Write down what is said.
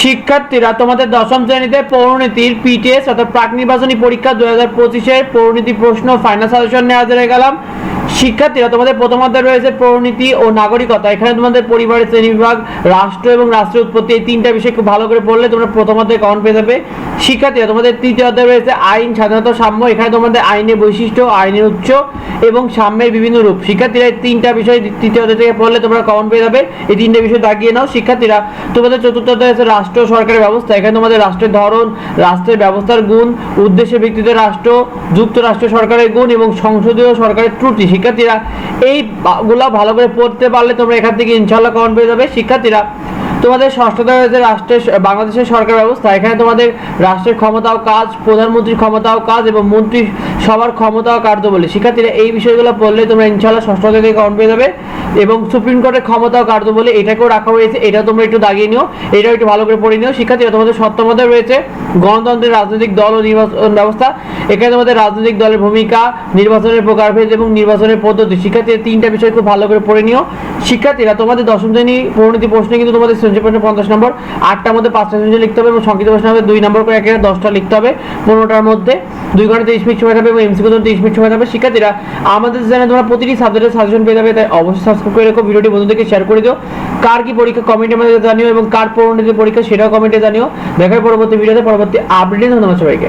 শিক্ষার্থীরা তোমাদের দশম শ্রেণীতে পৌরনীতির পিটিএস অর্থাৎ প্রাক নির্বাচনী পরীক্ষা দু হাজার পঁচিশের পৌরনীতি প্রশ্ন ফাইনাল সাজেশন নিয়ে হাজির হয়ে গেলাম। শিক্ষার্থীরা, তোমাদের প্রথম অধ্যায় রয়েছে পৌরনীতি ও নাগরিকতা। এখানে তোমাদের পরিবারের শ্রেণি বিভাগ রাষ্ট্র এবং রাষ্ট্রের উৎপত্তি, এই তিনটা বিষয় খুব ভালো করে পড়লে তোমরা প্রথম অধ্যায় কমন পেয়ে যাবে। শিক্ষার্থীরা, তোমাদের তৃতীয় অধ্যায় রয়েছে আইন, স্বাধীনতা, সাম্য। এখানে তোমাদের আইনের বৈশিষ্ট্য, আইনের উচ্চ এবং সাম্যের বিভিন্ন রূপ। শিক্ষার্থীরা এই তিনটা বিষয় তৃতীয় অধ্যায় থেকে পড়লে তোমরা কমন পেয়ে যাবে। এই তিনটা বিষয় দাগিয়ে নাও। শিক্ষার্থীরা, তোমাদের চতুর্থ অধ্যায় আছে রাষ্ট্র সরকারের ব্যবস্থা। এখানে তোমাদের রাষ্ট্রের ধরন, রাষ্ট্রের ব্যবস্থার গুণ, উদ্দেশ্যে ভিত্তিতে রাষ্ট্র, যুক্তরাষ্ট্র সরকারের গুণ এবং সংসদীয় সরকারের ত্রুটি। শিক্ষার্থীরা, এই গুলা ভালো করে পড়তে পারলে তোমরা এখান থেকে ইনশাল্লাহ কমন পেয়ে যাবে। শিক্ষার্থীরা তোমাদের ষষ্ঠতা রাষ্ট্রের বাংলাদেশের সরকার ব্যবস্থা। এখানে তোমাদের রাষ্ট্রের ক্ষমতা ও কাজ, প্রধানমন্ত্রীর ক্ষমতা ও কাজ এবং মন্ত্রী সবার ক্ষমতা ও কার্যবলী। শিক্ষার্থীরা এই বিষয়গুলো পড়লে তোমরা ইনশাল্লাহ ষষ্ঠতা থেকে কমন পেয়ে যাবে এবং সুপ্রিম কোর্টের ক্ষমতা ও কার্যবলী এটাকেও রাখা হয়েছে এটা তোমরা একটু দাগিয়ে নিও, এটাও একটু ভালো করে পড়ে নিও। শিক্ষার্থীরা, তোমাদের সপ্তমতে রয়েছে গণতন্ত্রের রাজনৈতিক দল ও নির্বাচন ব্যবস্থা। এখানে তোমাদের রাজনৈতিক দলের ভূমিকা, নির্বাচনের প্রকারভেদ এবং নির্বাচনের পদ্ধতি। শিক্ষার্থীরা তিনটা বিষয় খুব ভালো করে পড়ে নিও। শিক্ষার্থীরা, তোমাদের দশম শ্রেণি পরিণতি প্রশ্নে কিন্তু তোমাদের সৃজনশীল প্রশ্ন পঞ্চাশ নম্বর, আটটার মধ্যে পাঁচটা সৃজনশীল লিখতে হবে এবং সংক্ষিপ্ত প্রশ্ন হবে, দুই নম্বর করে একে দশটা লিখতে হবে, পনেরোটার মধ্যে দুই ঘণ্টা তেইশ মিনিট সময় থাকবে এবং এমসি জন্য তেইশ মিনিট সময় থাকবে। শিক্ষার্থীরা, আমাদের চ্যানেলে তোমরা প্রতিটি সাবজেক্টের সাজেশন পেয়ে যাবে, তাই অবশ্যই সাবস্ক্রাইব করে রেখো, ভিডিওটি বন্ধুদেরকে শেয়ার করে দিও। কার কি পরীক্ষা কমেন্টের মধ্যে জানিও এবং কার পরিণতি পরীক্ষা সেটাও কমেন্টে জানিও। দেখার পরবর্তী ভিডিওতে পরবর্তী আপডেট ধন্যবাদ সবাইকে।